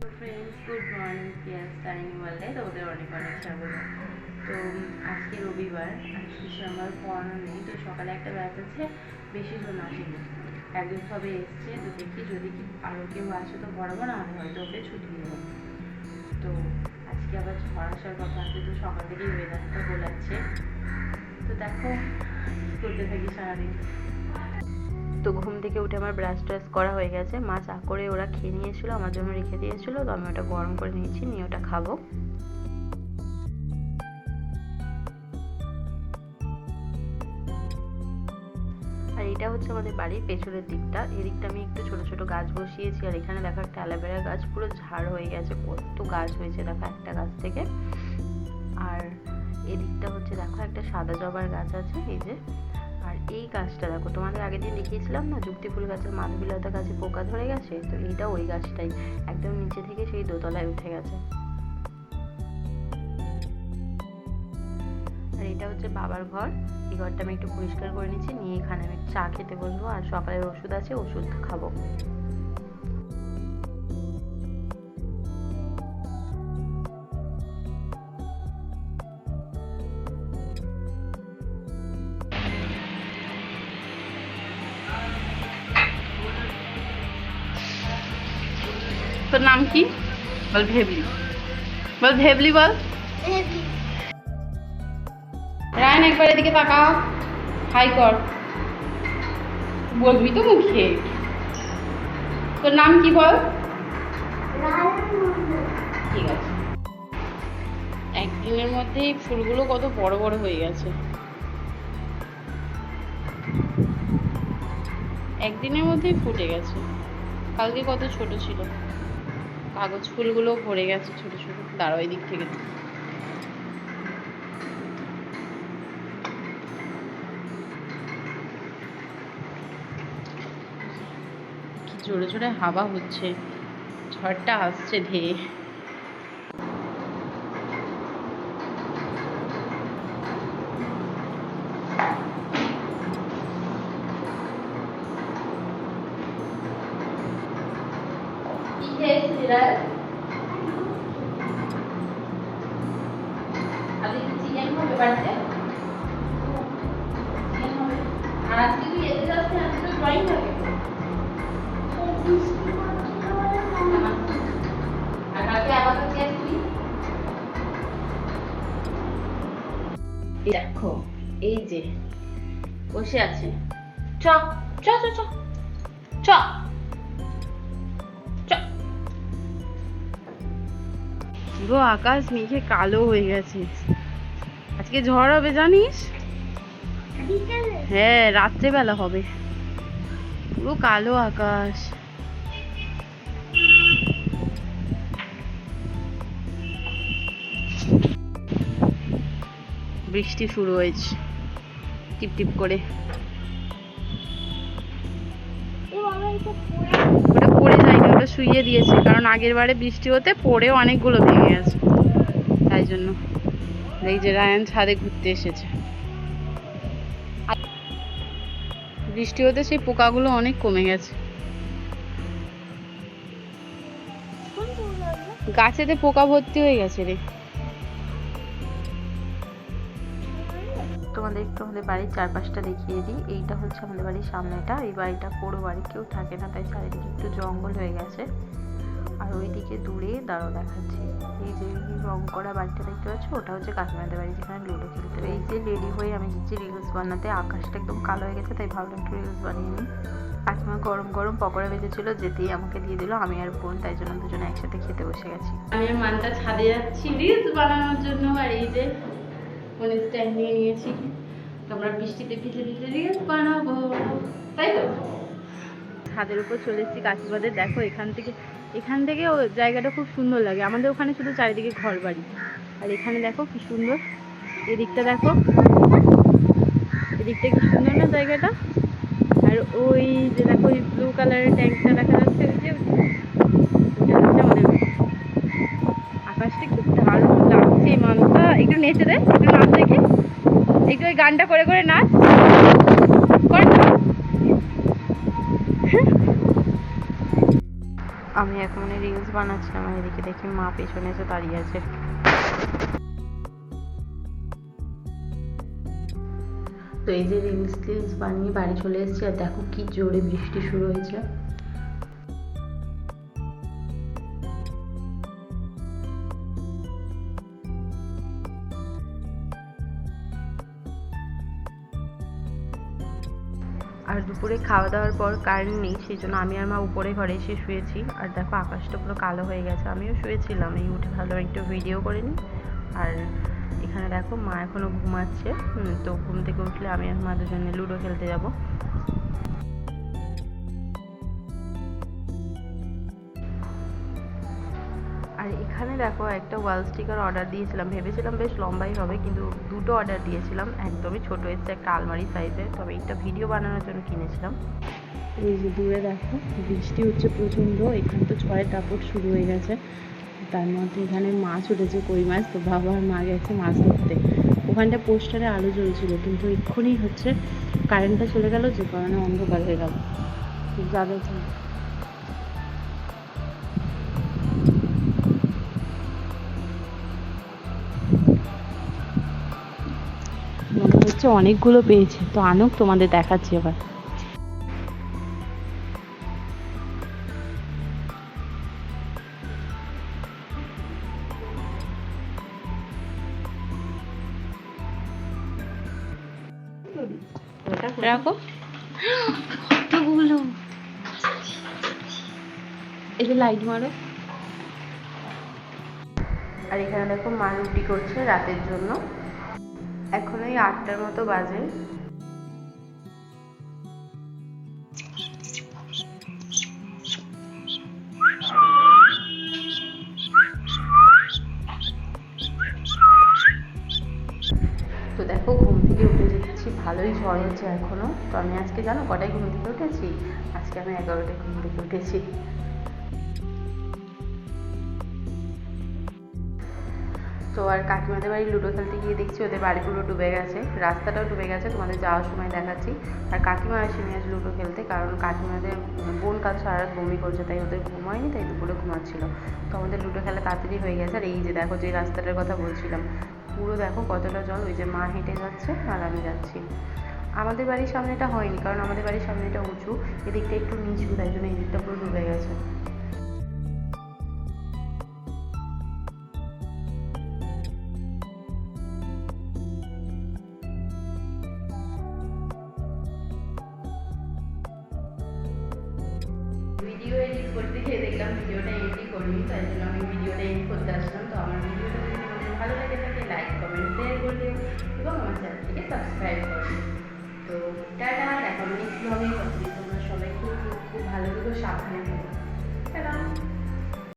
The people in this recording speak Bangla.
Friends good morning Piyas tiny ওয়ার্ল্ডে তোমাদের অনেক অনেক স্বাগত। তো, আজকে রবিবার আজকে আমার পড়ানো নেই, তো সকালে একটা ব্যাচ বেশি জন আসেনি একজন সবে এসছে, তো দেখি যদি কি আরও কেউ আসে তো পড়াবো না, আমি হয়তো ওকে ছুটি দেবো। তো, আজকে আবার ঝড় আসার কথা আছে, তো সকাল থেকেই ওয়েদারটা গোলাচ্ছে তো দেখো করতে থাকি সারাদিন। তো ঘুম থেকে উঠে আমার ব্রাশ ট্রাশ করা হয়ে গেছে। মা চা করে ওরা খেয়ে নিয়েছিল, আমার জন্য রেখে দিয়েছিল। তো আমি ওটা গরম করে নিয়েছি, নিয়ে ওটা খাব। আর এটা হচ্ছে আমাদের বাড়ির পেছনের দিকটা। এদিকটা আমি একটু ছোট ছোট গাছ বসিয়েছি, আর এখানে দেখো একটা অ্যালোভেরা গাছ, পুরো ঝাড় হয়ে গেছে। কত গাছ হয়েছে দেখো একটা গাছ থেকে। আর এদিকটা হচ্ছে দেখো একটা সাদা জবার গাছ আছে, এই যে। এই গাছটা দেখো, তোমাদের আগের দিন দেখিয়েছিলাম না যুক্তি ফুল গাছের মাধবীলতা গাছে পোকা ধরে গেছে? তো এইটা ওই গাছটাই, একদম নিচে থেকে সেই দোতলায় উঠে গেছে। আর এটা হচ্ছে বাবার ঘর। এই ঘরটা আমি একটু পরিষ্কার করে নিচ্ছি, নিয়ে এখানে আমি চা খেতে বসবো, আর সকালের ওষুধ আছে, ওষুধ খাব। তোর নাম কি? বল ভেবলি। বল ভেবলি বল। রায়ন একবার এদিকে তাকাও হাই কর। বলবি তো মুখে। তোর নাম কি বল? ঠিক আছে। একদিনের মধ্যেই ফুলগুলো কত বড় বড় হয়ে গেছে। একদিনের মধ্যেই ফুটে গেছে। কালকে কত ছোট ছিল। কাগজ ফুলগুলো ভরে গেছে ছোট ছোট। দাঁড়ো দিক থেকে জোরে জোরে হাওয়া হচ্ছে। ঝড়টা আসছে ধেয়ে। তো ড্রয়িং হবে আর কালকে আবার কাছে আসবি দেখো, এই যে, বসে আছে। চ চ চ চ। পুরো আকাশ মেঘে কালো হয়ে গেছে। আজকে ঝড় হবে জানিস? হ্যাঁ রাত্রেবেলা হবে। পুরো কালো আকাশ। বৃষ্টি শুরু হয়েছে। টিপ টিপ করে পড়ে যায়নি ওটা শুইয়ে দিয়েছে, কারণ আগের বারে বৃষ্টি হতে পড়ে অনেকগুলো ভেঙে গেছে। তাই জন্য। এই যে রায়ান ছাদে ঘুরতে এসেছে। বৃষ্টি হতে সেই পোকাগুলো অনেক কমে গেছে। গাছেতে পোকা ভর্তি হয়ে গেছে রে। একটু আমাদের বাড়ির চারপাশটা দেখিয়ে দিই। এইটা হচ্ছে আমাদের বাড়ির সামনেটা। এই বাড়িটা পুরো বাড়ি কেউ থাকে না, তাই চারিদিকে একটু জঙ্গল হয়ে গেছে। আর ওইদিকে দূরে দাঁড়ো দেখাচ্ছি। এই যে রং করা বাড়িটা দেখতে পাচ্ছ? ওটা হচ্ছে কাকিমাদের বাড়ি, যেখানে লুডো খেলতে এই যে রেডি হয়ে আমি যাচ্ছি রিলস বানাতে। আকাশটা একদম কালো হয়ে গেছে, তাই ভাবলাম একটু রিলস বানিয়ে নিই। কাকিমা গরম গরম পকোড়া বেঁধেছিল, যেতেই আমাকে দিয়ে দিল। আমি আর বোন, তাই জন্য দুজনে একসাথে খেতে বসে গেছি। আমি মানটা ছাদে যাচ্ছি রিলস বানানোর জন্য, আর এই যে ফোনের স্ট্যান্ড নিয়ে নিয়েছি। তোমরা বৃষ্টিতে ভিজে ভিজে রিলস বানাবো। তাই তো? ছাদের উপর চলে এসেছি, কাকিমাদের দেখো, এখান থেকে এখান থেকে ও জায়গাটা খুব সুন্দর লাগে। আমাদের ওখানে শুধু চারিদিকে ঘর বাড়ি আর এখানে দেখো কি সুন্দর, এদিকটা দেখো, এদিকটা কি সুন্দর না জায়গাটা? আর ওই যে দেখো ওই ব্লু কালারের ট্যাঙ্কটা দেখা যাচ্ছে ওই যে, ওটা আকাশটা খুব দারুণ লাগছে মানটা একটু নেচে দেয় একটু নাচ দেখি। একটু ওই গানটা করে করে নাচ। আমি এখন মানে রিলস বানাচ্ছিলাম এদিকে দেখি মা পেছনে এসে দাঁড়িয়ে আছে। তো এই যে রিলস টিলস বানিয়ে বাড়ি চলে এসেছি আর দেখো কি জোরে বৃষ্টি শুরু হয়েছে। আর দুপুরে খাওয়া দাওয়ার পর কারেন্ট নেই সেই জন্য আমি আর মা উপরে ঘরে এসে শুয়েছি। আর দেখো, আকাশটা পুরো কালো হয়ে গেছে, আমিও শুয়েছিলাম। এই উঠে ভালো একটু ভিডিও করে নিই আর এখানে দেখো, মা এখনও ঘুমাচ্ছে। তো ঘুম থেকে উঠলে আমি আর মা দুজনে লুডো খেলতে যাব। এখানে দেখো একটা ওয়াল স্টিকার অর্ডার দিয়েছিলাম। ভেবেছিলাম বেশ লম্বাই হবে, কিন্তু দুটো অর্ডার দিয়েছিলাম। একদমই ছোট এসছে, একটা আলমারি সাইজের তবে এটা ভিডিও বানানোর জন্য কিনেছিলাম। এই যে দূরে দেখো, বৃষ্টি হচ্ছে প্রচণ্ড। এখানে তো ছয়ের দাপট শুরু হয়ে গেছে। তার মধ্যে এখানে মাছ উঠেছে, কই মাছ? তো বাবা আর মা গেছে মাছ ধরতে। ওখানটা পোস্টারে আলো জ্বলছিল, কিন্তু এক্ষুনি হচ্ছে কারেন্টটা চলে গেল, যে কারণে অন্ধকার হয়ে গেল। যাবে হচ্ছে অনেকগুলো পেয়েছে তো আনুক তোমাদের দেখাচ্ছি এবার। রাখো। কতগুলো? এই যে লাইট মারো। আর এখানে দেখো মা রুটি করছে রাতের জন্য। এখন ওই আটটার মতো বাজে। তো দেখো, ঘুম থেকে উঠে যেতেছি ভালোই ঝড় হচ্ছে এখনও। তো আমি আজকে জানো কটায় ঘুম থেকে উঠেছি? আজকে আমি এগারোটায় ঘুম থেকে উঠেছি। তো আর কাকিমাদের বাড়ি লুডো খেলতে গিয়ে দেখছি ওদের বাড়ি পুরো ডুবে গেছে, রাস্তাটাও ডুবে গেছে, তোমাদের যাওয়ার সময় দেখাচ্ছি। আর কাকিমা আসেনি আজ লুডো খেলতে কারণ কাকিমাদের বোন কাল সারা রাত বমি করছে, তাই ওদের ঘুম হয়নি তাই দুপুরে ঘুমাচ্ছিল। তো আমাদের লুডো খেলা তাড়াতাড়ি হয়ে গেছে, আর এই যে দেখো যে রাস্তাটার কথা বলছিলাম, পুরো দেখো কতটা জল, ওই যে মা হেঁটে যাচ্ছে আর আমি যাচ্ছি। আমাদের বাড়ির সামনেটা হয়নি, কারণ আমাদের বাড়ির সামনেটা উঁচু, এদিকটা একটু নিচু, তাই জন্য এই দিকটা পুরো ডুবে গেছে। ভিডিও এডিট করতে গিয়ে দেখলাম ভিডিওটা এডিট করিনি, তাই জন্য আমি ভিডিওটা এডিট করতে আসলাম। তো আমার ভিডিওটা যদি তোমাদের ভালো লেগে থাকে লাইক কমেন্ট শেয়ার করে দিও এবং আমার চ্যানেলটিকে সাবস্ক্রাইব করবে তো টাটা এখন নেক্সট ব্লগে তোমরা সবাই খুব খুব খুব ভালো থেকো, সাবধানে থেকো।